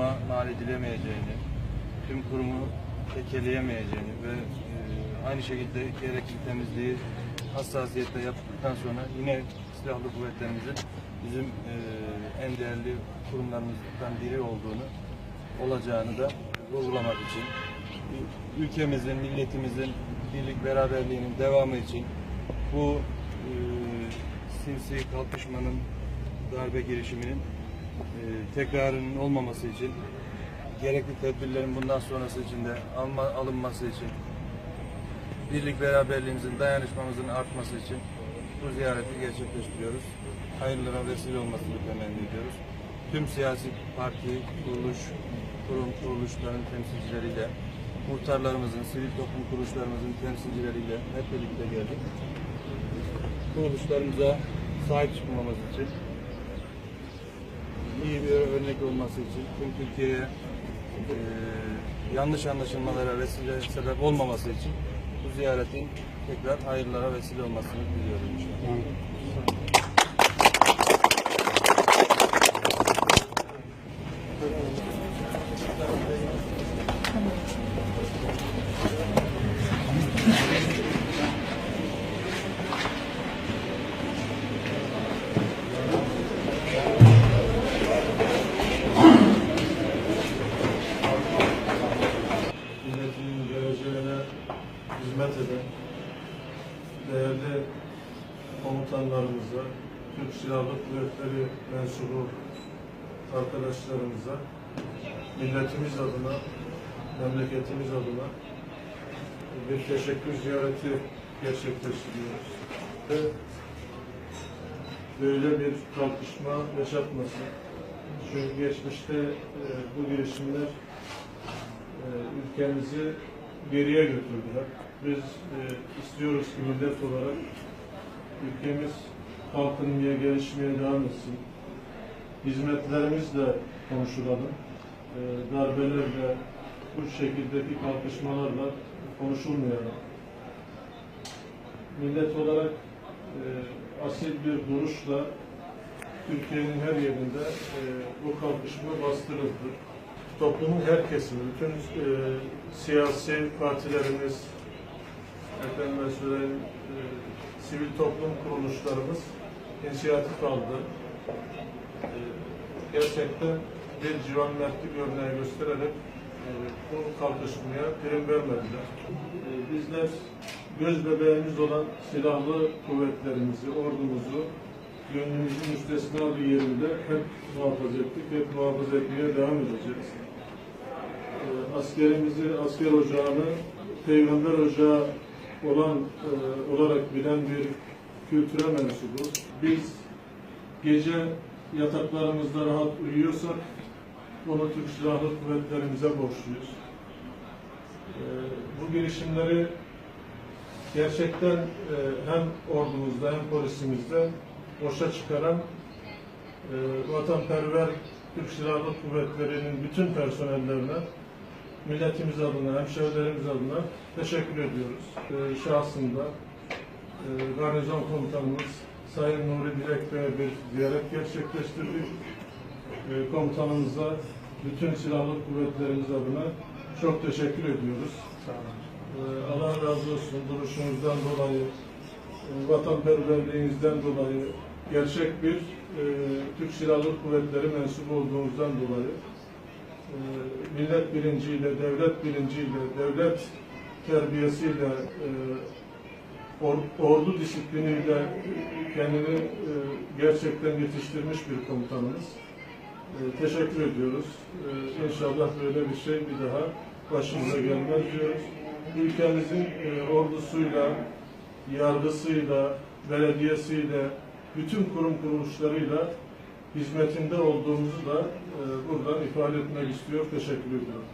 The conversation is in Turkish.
kuruma mal edilemeyeceğini, tüm kurumu tekeleyemeyeceğini ve e, aynı şekilde gerekli temizliği hassasiyetle yaptıktan sonra yine silahlı kuvvetlerimizin bizim e, en değerli kurumlarımızdan biri olduğunu olacağını da vurgulamak için ülkemizin, milletimizin birlik beraberliğinin devamı için bu e, sinsi kalkışmanın darbe girişiminin tekrarının olmaması için gerekli tedbirlerin bundan sonrası için de alma, alınması için birlik beraberliğimizin, dayanışmamızın artması için bu ziyareti gerçekleştiriyoruz. Hayırlara vesile olmasını temenni ediyoruz. Tüm siyasi parti, kuruluş, kurum kuruluşların temsilcileriyle, muhtarlarımızın, sivil toplum kuruluşlarımızın temsilcileriyle hep birlikte geldik. Kuruluşlarımıza sahip çıkmamız için, iyi bir örnek olması için, tüm Türkiye'ye e, yanlış anlaşılmalara vesile sebep olmaması için bu ziyaretin tekrar hayırlara vesile olmasını diliyorum inşallah. Hizmet eden değerli komutanlarımıza, Türk Silahlı Kuvvetleri mensubu arkadaşlarımıza, milletimiz adına, memleketimiz adına bir teşekkür ziyareti gerçekleştiriyoruz. Ve böyle bir kalkışma yaşatmasın. Çünkü geçmişte e, bu girişimler e, ülkemizi geriye götürdüler. Biz e, istiyoruz ki millet olarak ülkemiz kalkınmaya, gelişmeye devam etsin. Hizmetlerimizle konuşulalım. E, darbelerle, bu şekildeki kalkışmalarla konuşulmayalım. Millet olarak e, asil bir duruşla Türkiye'nin her yerinde e, bu kalkışma bastırıldı toplumun her kesimi, bütün e, siyasi partilerimiz, efendim söyleyeyim, e, sivil toplum kuruluşlarımız inisiyatif aldı. E, gerçekten bir civan mertlik örneği göstererek e, bu kalkışmaya prim vermediler. E, bizler göz bebeğimiz olan silahlı kuvvetlerimizi, ordumuzu gönlümüzün müstesna bir yerinde hep muhafaza ettik, hep muhafaza etmeye devam edeceğiz. Ee, askerimizi, asker ocağını peygamber ocağı olan e, olarak bilen bir kültüre mensubuz. Biz gece yataklarımızda rahat uyuyorsak onu Türk Silahlı Kuvvetlerimize borçluyuz. Ee, bu girişimleri gerçekten e, hem ordumuzda hem polisimizde boşa çıkaran e, vatanperver Türk Silahlı Kuvvetleri'nin bütün personellerine milletimiz adına, hemşehrilerimiz adına teşekkür ediyoruz. E, şahsında e, garnizon komutanımız Sayın Nuri Dilek Bey'e bir ziyaret gerçekleştirdik. E, komutanımıza bütün silahlı kuvvetlerimiz adına çok teşekkür ediyoruz. E, Allah razı olsun duruşunuzdan dolayı, e, vatanperverliğinizden dolayı, gerçek bir e, Türk Silahlı Kuvvetleri mensubu olduğunuzdan dolayı millet bilinciyle, devlet bilinciyle, devlet terbiyesiyle, e, or- ordu disipliniyle kendini e, gerçekten yetiştirmiş bir komutanımız. E, teşekkür ediyoruz. İnşallah böyle bir şey bir daha başımıza gelmez diyoruz. Ülkemizin ordusuyla, yargısıyla, belediyesiyle, bütün kurum kuruluşlarıyla hizmetinde olduğumuzu da e, buradan ifade etmek istiyor. Teşekkür ediyorum.